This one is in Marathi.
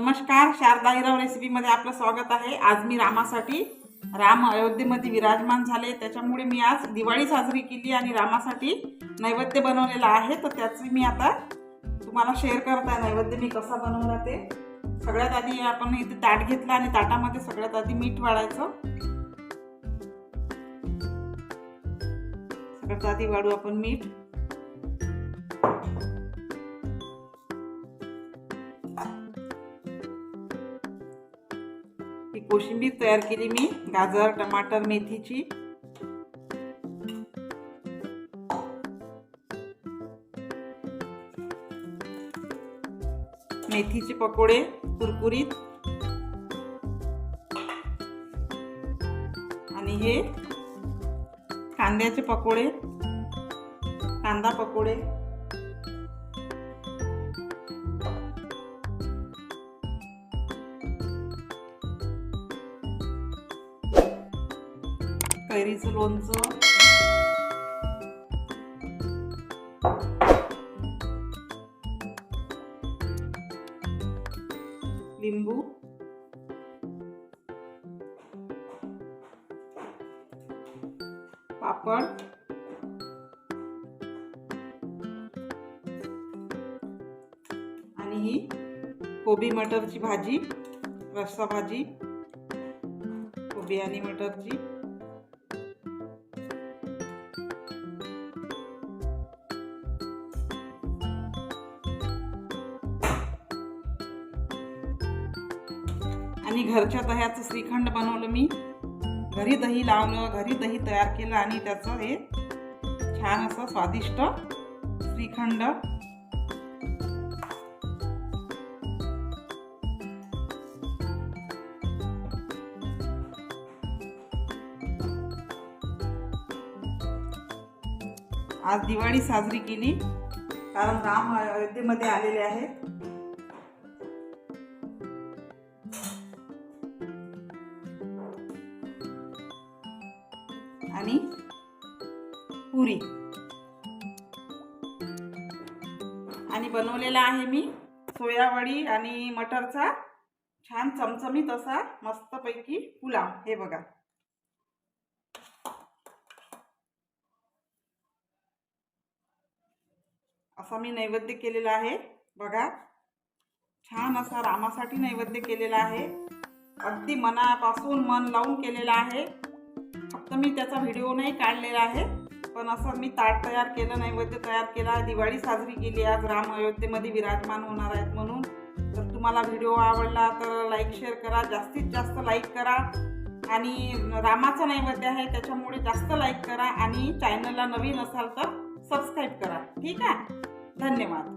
नमस्कार शारदा हिराव रेसिपीमध्ये आपलं स्वागत आहे. आज मी रामासाठी राम अयोध्येमध्ये विराजमान झाले. त्याच्यामुळे मी आज दिवाळी साजरी केली आणि रामासाठी नैवेद्य बनवलेला आहे. तर त्याची मी आता तुम्हाला शेअर करत आहे. नैवेद्य मी कसा बनवला ते. सगळ्यात आधी आपण इथे ताट घेतलं आणि ताटामध्ये सगळ्यात आधी मीठ वाढायचं. सगळ्यात आधी वाढू आपण मीठ. ही कोशिंबीर तयार केली मी गाजर टमाटर मेथीची. मेथीचे पकोडे कुरकुरीत. आणि हे कांद्याचे पकोडे कांदा पकोडे. कैरीचं लोणचं. लिंबू. पापड. आणि ही कोबी मटरची भाजी रस्सा भाजी कोबी आणि मटरची. आणि घरच्या दह्याचं श्रीखंड बनवलं मी. घरी दही लावलं घरी दही तयार केलं आणि त्याचं हे छान असं स्वादिष्ट श्रीखंड. आज दिवाळी साजरी केली कारण राम अयोध्येमध्ये आलेले आहेत. आणि पुरी. आणि बनवलेला आहे मी सोयावडी आणि मटरचा छान चमचमीत असा मस्तपैकी पुलाव. हे बघा. असा मी नैवेद्य केलेला आहे. बघा. छान असा रामासाठी नैवेद्य केलेला आहे. अगदी मनापासून मन लावून केलेला आहे. फक्त मी त्याचा व्हिडिओ नाही काढलेला आहे. पण असं मी ताट तयार केलं नैवेद्य तयार केला. दिवाळी साजरी केली आज. राम अयोध्येमध्ये विराजमान होणार आहेत म्हणून. तर तुम्हाला व्हिडिओ आवडला तर लाईक शेअर करा. जास्तीत जास्त लाईक करा. आणि रामाचा नैवेद्य आहे त्याच्यामुळे जास्त लाईक करा. आणि चॅनलला नवीन असाल तर सबस्क्राईब करा. ठीक आहे? धन्यवाद.